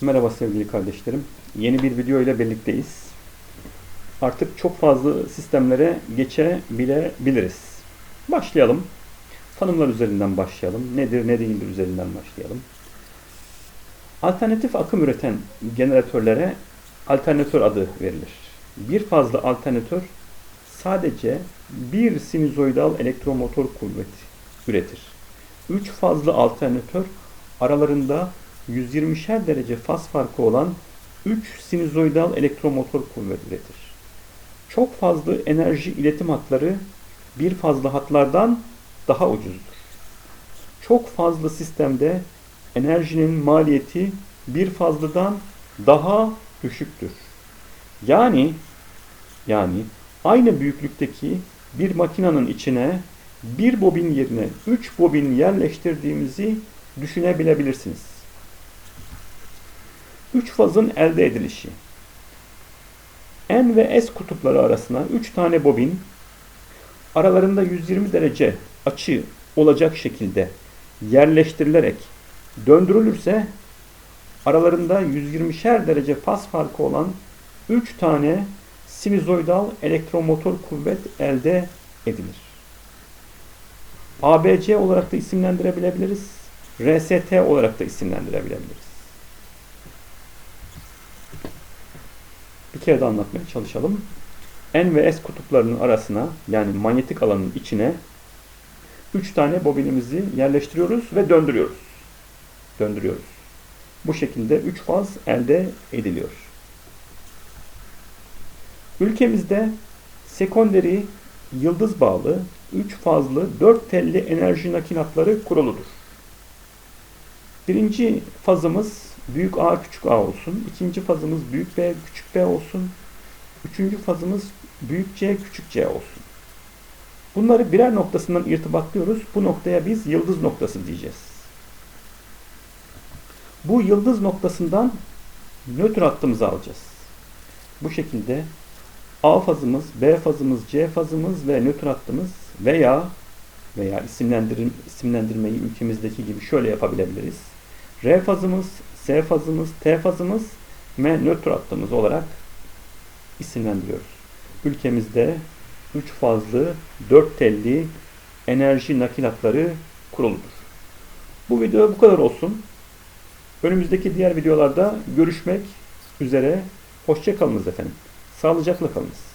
Merhaba sevgili kardeşlerim. Yeni bir video ile birlikteyiz. Artık çok fazla sistemlere geçebilebiliriz. Başlayalım. Tanımlar üzerinden başlayalım. Nedir ne değildir üzerinden başlayalım. Alternatif akım üreten jeneratörlere alternatör adı verilir. Bir fazla alternatör sadece bir sinüzoidal elektromotor kuvveti üretir. Üç fazla alternatör aralarında 120'şer derece faz farkı olan 3 sinüzoidal elektromotor kuvvet üretir. Çok fazla enerji iletim hatları bir fazla hatlardan daha ucuzdur. Çok fazla sistemde enerjinin maliyeti bir fazladan daha düşüktür. Yani yani aynı büyüklükteki bir makinenin içine bir bobin yerine 3 bobin yerleştirdiğimizi düşünebilebilirsiniz. 3 fazın elde edilişi. N ve S kutupları arasına 3 tane bobin aralarında 120 derece açı olacak şekilde yerleştirilerek döndürülürse aralarında 120'şer derece faz farkı olan 3 tane sinüzoidal elektromotor kuvvet elde edilir. ABC olarak da isimlendirebiliriz. RST olarak da isimlendirebiliriz. Bir kere de anlatmaya çalışalım. N ve S kutuplarının arasına yani manyetik alanın içine 3 tane bobinimizi yerleştiriyoruz ve döndürüyoruz. Döndürüyoruz. Bu şekilde 3 faz elde ediliyor. Ülkemizde sekonderi yıldız bağlı 3 fazlı 4 telli enerji nakilatları kuruludur. Birinci fazımız büyük A küçük A olsun. İkinci fazımız büyük B küçük B olsun. Üçüncü fazımız büyük C küçük C olsun. Bunları birer noktasından irtibatlıyoruz. Bu noktaya biz yıldız noktası diyeceğiz. Bu yıldız noktasından nötr hattımızı alacağız. Bu şekilde A fazımız, B fazımız, C fazımız ve nötr hattımız veya veya isimlendirim, isimlendirmeyi ülkemizdeki gibi şöyle yapabilebiliriz. R fazımız, S fazımız, T fazımız ve nötr hattımız olarak isimlendiriyoruz. Ülkemizde 3 fazlı 4 telli enerji nakil hatları kuruludur. Bu video bu kadar olsun. Önümüzdeki diğer videolarda görüşmek üzere. Hoşçakalınız efendim. Sağlıcakla kalınız.